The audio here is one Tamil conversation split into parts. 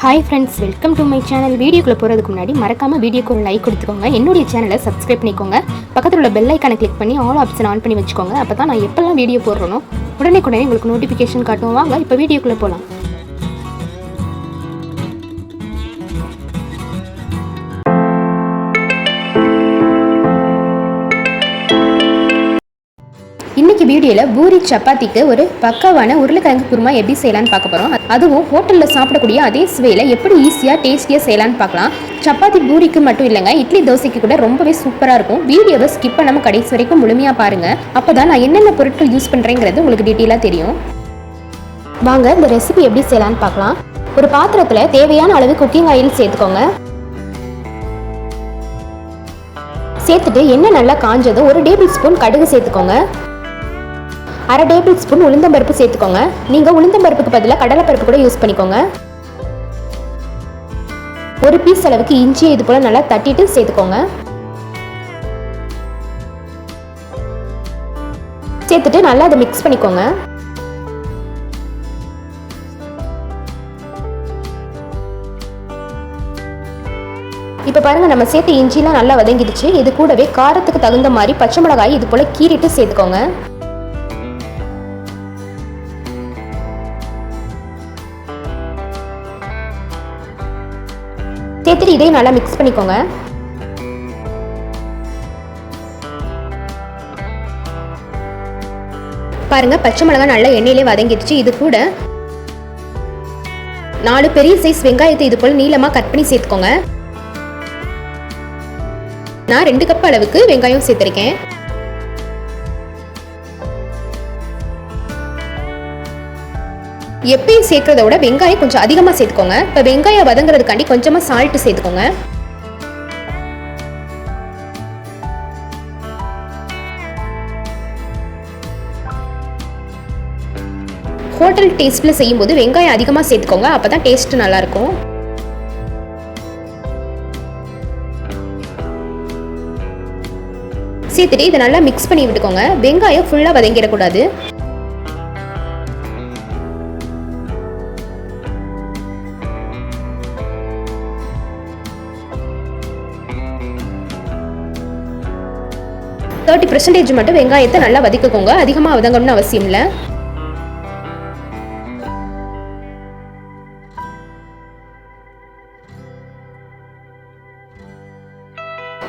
Hi friends welcome to my channel வீடியோக்குள்ளே போகிறதுக்கு முன்னாடி மறக்காமல் வீடியோக்கு ஒரு லைக் கொடுத்துக்கோங்க. என்னுடைய சேனலை சப்ஸ்கிரைப் பண்ணிக்கோங்க. பக்கத்தில் உள்ள பெல் ஐக்கானை கிளிக் பண்ணி ஆல் ஆப்ஷன் ஆன் பண்ணி வச்சுக்கோங்க. அப்போ தான் நான் எப்போல்லாம் வீடியோ போடுறனோ உடனே உடனே உங்களுக்கு நோட்டிஃபிகேஷன் காட்டும். வாங்க இப்போ வீடியோக்குள்ளே போகலாம் இன்னைக்கு வீடியோவில் பூரி சப்பாத்திக்கு ஒரு பக்காவான உருளைக்கிழங்கு குருமா எப்படி செய்யலான்னு பார்க்க போகிறோம் அதுவும் ஹோட்டலில் சாப்பிடக்கூடிய அதே சுவையில் எப்படி ஈஸியாக டேஸ்டியாக செய்யலான்னு பார்க்கலாம். சப்பாத்தி பூரிக்கு மட்டும் இல்லைங்க இட்லி தோசைக்கு கூட ரொம்பவே சூப்பராக இருக்கும். வீடியோவை ஸ்கிப் பண்ணாமல் கடைசி வரைக்கும் முழுமையாக பாருங்கள் அப்போ தான் நான் என்னென்ன பொருட்கள் யூஸ் பண்ணுறேங்கிறது உங்களுக்கு டீட்டெயிலாக தெரியும். வாங்க இந்த ரெசிபி எப்படி செய்யலான்னு பார்க்கலாம். ஒரு பாத்திரத்தில் தேவையான அளவு குக்கிங் ஆயில் சேர்த்துக்கோங்க. சேர்த்துட்டு எண்ணெய் நல்லா காஞ்சதும் ஒரு டேபிள் ஸ்பூன் கடுகு சேர்த்துக்கோங்க. அரை டேபிள் ஸ்பூன் உளுந்தம்பருப்பு சேர்த்துக்கோங்க. நீங்கள் உளுந்தம்பருப்புக்கு பதிலாக கடலைப்பருப்பு கூட யூஸ் பண்ணிக்கோங்க. ஒரு பீஸ் அளவுக்கு இஞ்சி இது போல் நல்லா தட்டிட்டு சேர்த்துக்கோங்க. சேர்த்துட்டு நல்லா அதை மிக்ஸ் பண்ணிக்கோங்க. இப்போ பாருங்கள் நம்ம சேர்த்த இஞ்சிலாம் நல்லா வதங்கிடுச்சு. இது கூடவே காரத்துக்கு தகுந்த மாதிரி பச்சை மிளகாய் இது போல் கீறிட்டு சேர்த்துக்கோங்க. சேர்த்துட்டு இதையும் நல்லா மிக்ஸ் பண்ணிக்கோங்க. பாருங்க பச்சை மிளகாய் நல்லா எண்ணெயிலே வதங்கிடுச்சு. இது கூட நாலு பெரிய சைஸ் வெங்காயத்தை இது போல் நீளமாக கட் பண்ணி சேர்த்துக்கோங்க. நான் ரெண்டு கப் அளவுக்கு வெங்காயம் சேர்த்துருக்கேன். எப்பயும் சேர்க்கறத விட வெங்காயம் கொஞ்சம் அதிகமாக சேர்த்துக்கோங்க. இப்போ வெங்காயம் வதங்குறதுக்காண்டி கொஞ்சமாக சால்ட்டு சேர்த்துக்கோங்க. ஹோட்டல் டேஸ்ட்டில் செய்யும்போது வெங்காயம் அதிகமாக சேர்த்துக்கோங்க. அப்போ தான் டேஸ்ட்டு நல்லாயிருக்கும். சேர்த்துட்டு இதை நல்லா மிக்ஸ் பண்ணி விட்டுக்கோங்க. வெங்காயம் ஃபுல்லாக வதங்கிடக்கூடாது. தேர்ட்டி பர்சன்டேஜ் மட்டும் வெங்காயத்தை நல்லா வதக்கிக்கோங்க. அதிகமாக வதங்கணும்னு அவசியம் இல்லை.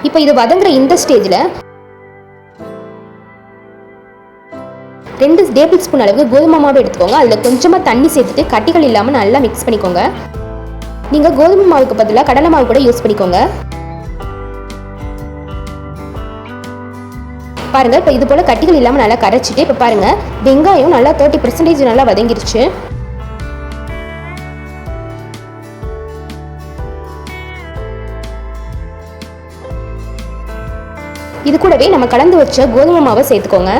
இப்போ இது வதங்குற இந்த ஸ்டேஜில் ரெண்டு டேபிள் ஸ்பூன் அளவுக்கு கோதுமை மாவு எடுத்துக்கோங்க. அதில் கொஞ்சமாக தண்ணி சேர்த்துட்டு கட்டிகள் இல்லாமல் நல்லா மிக்ஸ் பண்ணிக்கோங்க. நீங்கள் கோதுமை மாவுக்கு பதிலாக கடலை மாவு கூட யூஸ் பண்ணிக்கோங்க. பாருங்க. இப்போ இது போல் கட்டிகள் இல்லாமல் நல்லா கரைச்சிட்டு இப்போ பாருங்க. வெங்காயம் நல்லா தேர்ட்டி பர்சன்டேஜ் நல்லா வதங்கிருச்சு. இது கூடவே நம்ம கலந்து வச்ச கோதுமை மாவை சேர்த்துக்கோங்க.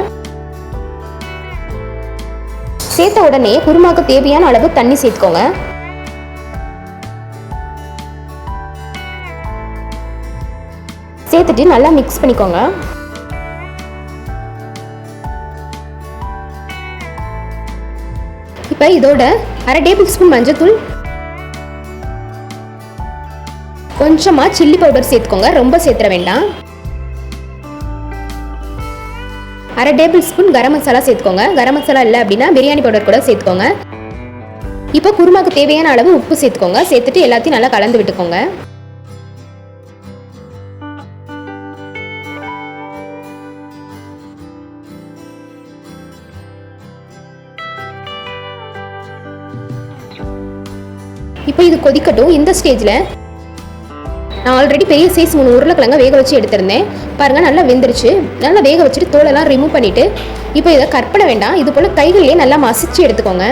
சேர்த்த உடனே குருமாக்கு தேவையான அளவு தண்ணி சேர்த்துக்கோங்க. சேர்த்துட்டு நல்லா மிக்ஸ் பண்ணிக்கோங்க. இப்போ இதோட அரை டேபிள் ஸ்பூன் மஞ்சத்தூள் கொஞ்சமாக சில்லி பவுடர் சேர்த்துக்கோங்க ரொம்ப சேர்த்துற வேண்டாம். அரை டேபிள் ஸ்பூன் கரம் மசாலா சேர்த்துக்கோங்க. கரம் மசாலா இல்லை அப்படின்னா பிரியாணி பவுடர் கூட சேர்த்துக்கோங்க. இப்போ குருமாக்கு தேவையான அளவு உப்பு சேர்த்துக்கோங்க. சேர்த்துட்டு எல்லாத்தையும் நல்லா கலந்து விட்டுக்கோங்க. இப்போ இது கொதிக்கட்டும் இந்த ஸ்டேஜில் நான் ஆல்ரெடி பெரிய சைஸ் மூணு உருளைக்கிழங்க வேக வச்சு எடுத்திருந்தேன். பாருங்கள் நல்லா வெந்துருச்சு. நல்லா வேக வச்சுட்டு தோலெல்லாம் ரிமூவ் பண்ணிவிட்டு இப்போ இதை கட் பண்ண வேண்டாம். இது போல் கைகள்லேயே நல்லா மசிச்சு எடுத்துக்கோங்க.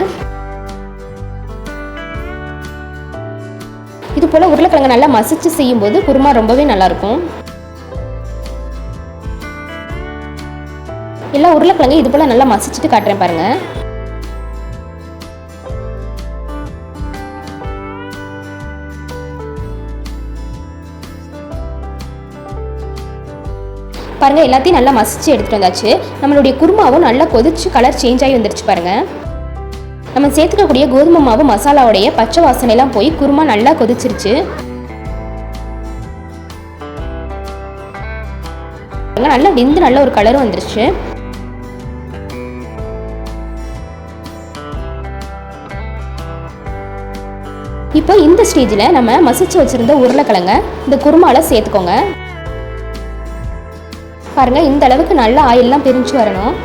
இது போல் உருளைக்கிழங்கு நல்லா மசிச்சு செய்யும்போது குருமா ரொம்பவே நல்லாயிருக்கும். எல்லா உருளைக்கிழங்கையும் இது போல் நல்லா மசிச்சுட்டு காட்டுறேன் பாருங்கள் பாருங்கள் எல்லாத்தையும் நல்லா மசிச்சு எடுத்துகிட்டு வந்தாச்சு. நம்மளுடைய குருமாவும் நல்லா கொதிச்சு கலர் சேஞ்ச் ஆகி வந்துருச்சு பாருங்கள் நம்ம சேர்த்துக்கக்கூடிய கோதுமை மாவு மசாலாவுடைய பச்சை வாசனைலாம் போய் குருமா நல்லா கொதிச்சிருச்சு. நல்லா வெந்து நல்ல ஒரு கலரும் வந்துருச்சு. இப்போ இந்த ஸ்டேஜில் நம்ம மசிச்சு வச்சுருந்த உருளைக்கிழங்க இந்த குருமாவில் சேர்த்துக்கோங்க. பாருங்க இந்த அளவுக்கு நல்ல ஆயிலெலாம் பிரிஞ்சு வரணும்.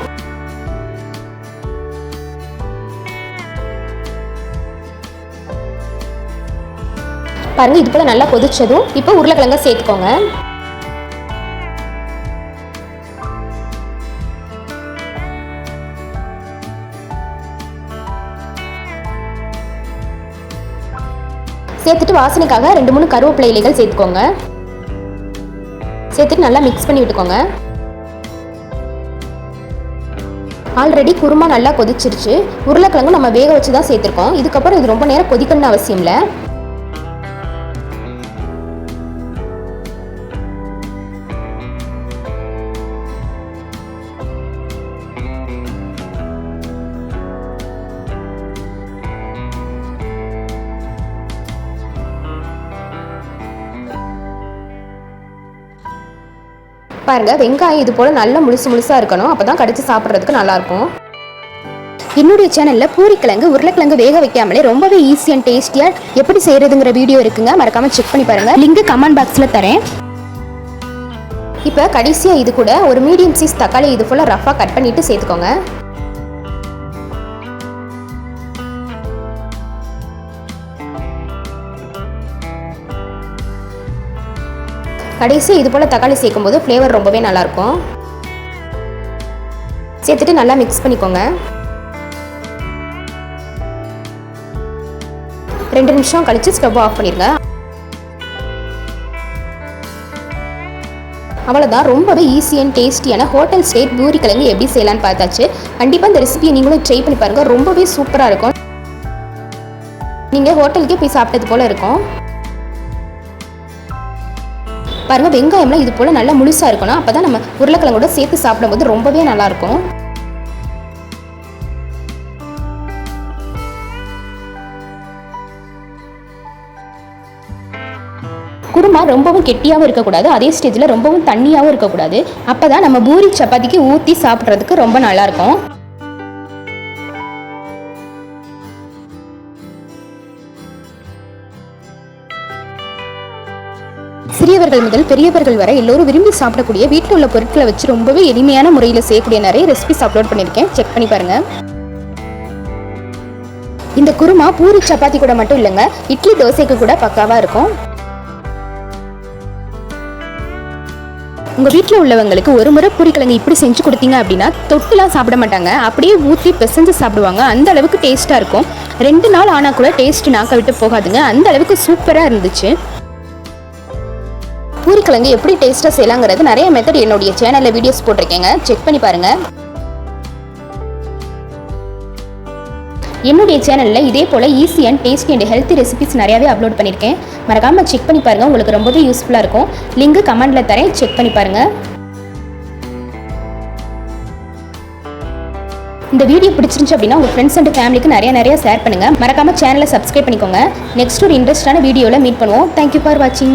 பாருங்க இது போல நல்லா கொதிச்சதும் இப்போ உருளைக்கிழங்க சேர்த்துக்கோங்க. சேர்த்துட்டு வாசனைக்காக ரெண்டு மூணு கருவேப்பிலை இலைகள் சேர்த்துக்கோங்க. சேர்த்துட்டு நல்லா மிக்ஸ் பண்ணி விட்டுக்கோங்க. ஆல்ரெடி குருமா நல்லா கொதிச்சிருச்சு. உருளைக்கிழங்கு நம்ம வேக வச்சு தான் சேர்த்துருக்கோம். இதுக்கப்புறம் இது ரொம்ப நேரம் கொதிக்கணும்னு அவசியம் இல்லை. பாருங்க வெங்காயம் இது போல நல்லா முழுசு முழுசா இருக்கணும். அப்பதான் கடிச்சு சாப்பிட்றதுக்கு நல்லா இருக்கும் என்னுடைய சேனலில் பூரிக்கிழங்கு உருளைக்கிழங்கு வேக வைக்காமலே ரொம்பவே ஈஸி அண்ட் டேஸ்டியாக எப்படி செய்கிறதுங்கிற வீடியோ இருக்குங்க. மறக்காமல் செக் பண்ணி பாருங்கள் லிங்க் கமெண்ட் பாக்ஸில் தரேன். இப்போ கடைசியாக இது கூட ஒரு மீடியம் சைஸ் தக்காளி இது ஃபுல்லாக ரஃபாக கட் பண்ணிவிட்டு சேர்த்துக்கோங்க. கடைசி இது போல் தக்காளி சேர்க்கும்போது ஃப்ளேவர் ரொம்பவே நல்லாயிருக்கும். சேர்த்துட்டு நல்லா மிக்ஸ் பண்ணிக்கோங்க. ரெண்டு நிமிஷம் கழித்து ஸ்டவ் ஆஃப் பண்ணிடுங்க அவ்வளோதான் ரொம்பவே ஈஸி அண்ட் டேஸ்டியான ஹோட்டல் ஸ்டேட் பூரி கிழங்கு எப்படி செய்யலான்னு பார்த்தாச்சு. கண்டிப்பாக இந்த ரெசிபியை நீங்களும் ட்ரை பண்ணி பாருங்கள் ரொம்பவே சூப்பராக இருக்கும். நீங்கள் ஹோட்டலுக்கே போய் சாப்பிட்டது போல் இருக்கும். பாருங்கள் வெங்காயம்லாம் இது போல் நல்லா முழுசாக இருக்கணும். அப்போ தான் நம்ம உருளைக்கிழங்கோட சேர்த்து சாப்பிடும்போது ரொம்பவே நல்லாயிருக்கும். குருமா ரொம்பவும் கெட்டியாகவும் இருக்கக்கூடாது. அதே ஸ்டேஜில் ரொம்பவும் தண்ணியாகவும் இருக்கக்கூடாது. அப்போ தான் நம்ம பூரி சப்பாத்திக்கு ஊற்றி சாப்பிட்றதுக்கு ரொம்ப நல்லாயிருக்கும். சிறியவர்கள் முதல் பெரியவர்கள் வரை எல்லோரும் விரும்பி சாப்பிடக்கூடிய வீட்டில் உள்ள பொருட்களை வச்சு ரொம்பவே எளிமையான முறையில் செய்யக்கூடிய நிறைய ரெசிபிஸ் அப்லோட் பண்ணியிருக்கேன். செக் பண்ணி பாருங்க. இந்த குருமா பூரி சப்பாத்தி கூட மட்டும் இல்லைங்க இட்லி தோசைக்கு கூட பக்காவாக இருக்கும். உங்கள் வீட்டில் உள்ளவங்களுக்கு ஒரு முறை பூரிக்கிழங்கு இப்படி செஞ்சு கொடுத்தீங்க அப்படின்னா தொட்டுலாம் சாப்பிட மாட்டாங்க. அப்படியே ஊற்றி பிசைஞ்சு சாப்பிடுவாங்க. அந்த அளவுக்கு டேஸ்ட்டாக இருக்கும். ரெண்டு நாள் ஆனால் கூட டேஸ்ட் நாக்க விட்டு போகாதுங்க. அந்த அளவுக்கு சூப்பராக இருந்துச்சு. பூரிக்கிழங்கு எப்படி டேஸ்ட்டாக செய்யலாங்கிறது நிறைய மெத்தட் என்னுடைய சேனலில் வீடியோஸ் போட்டிருக்கேங்க. செக் பண்ணி பாருங்கள் என்னுடைய சேனலில் இதே போல் easy and tasty and healthy recipes நிறையாவே அப்லோட் பண்ணியிருக்கேன் மறக்காமல் செக் பண்ணி பாருங்கள் உங்களுக்கு ரொம்பவே யூஸ்ஃபுல்லாக இருக்கும். லிங்க் கமெண்டில் தரேன் செக் பண்ணி பாருங்கள் இந்த வீடியோ பிடிச்சிருந்துச்சு அப்படின்னா உங்கள் ஃப்ரெண்ட்ஸ் அண்ட் ஃபேமிலிக்கு நிறைய நிறைய ஷேர் பண்ணுங்கள் மறக்காமல் சேனலை சப்ஸ்கிரைப் பண்ணிக்கோங்க. நெக்ஸ்ட் ஒரு இன்ட்ரெஸ்டான வீடியோவில் மீட் பண்ணுவோம். தேங்க்யூ ஃபார் வாட்சிங்